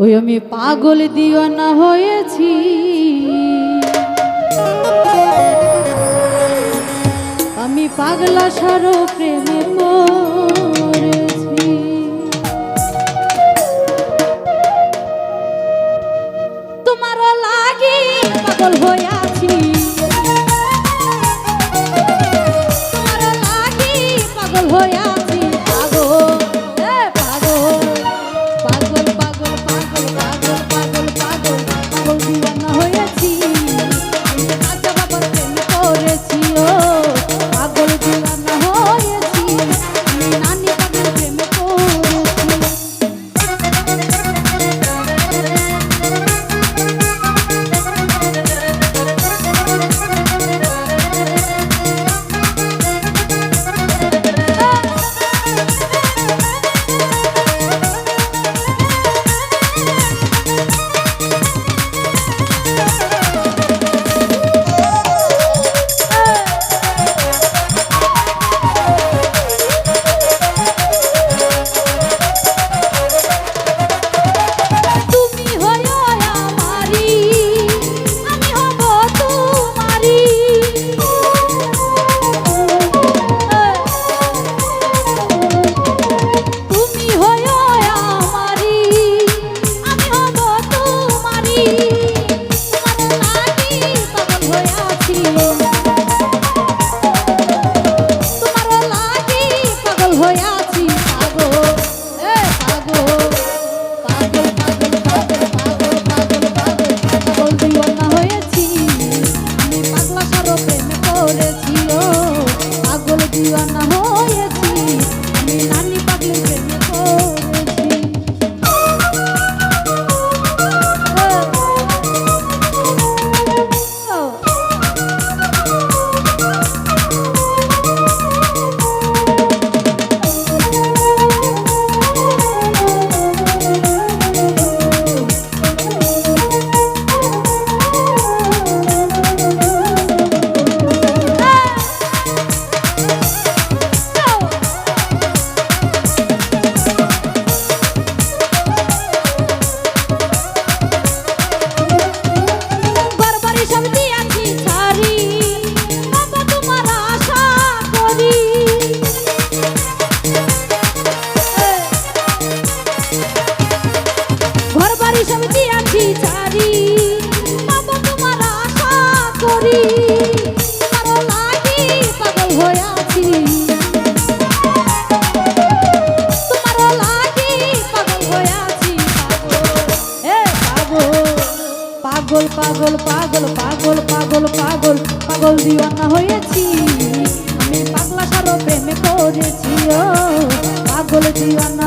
ওই আমি পাগল দিও না হয়েছি। আমি পাগলা সারো প্রেমে তোমার লাগে পাগল হয়েছি পাগল দিওয়ানা হয়েছি। আমি পাগলা সারো প্রেমে করেছি ও পাগল দিওয়ানা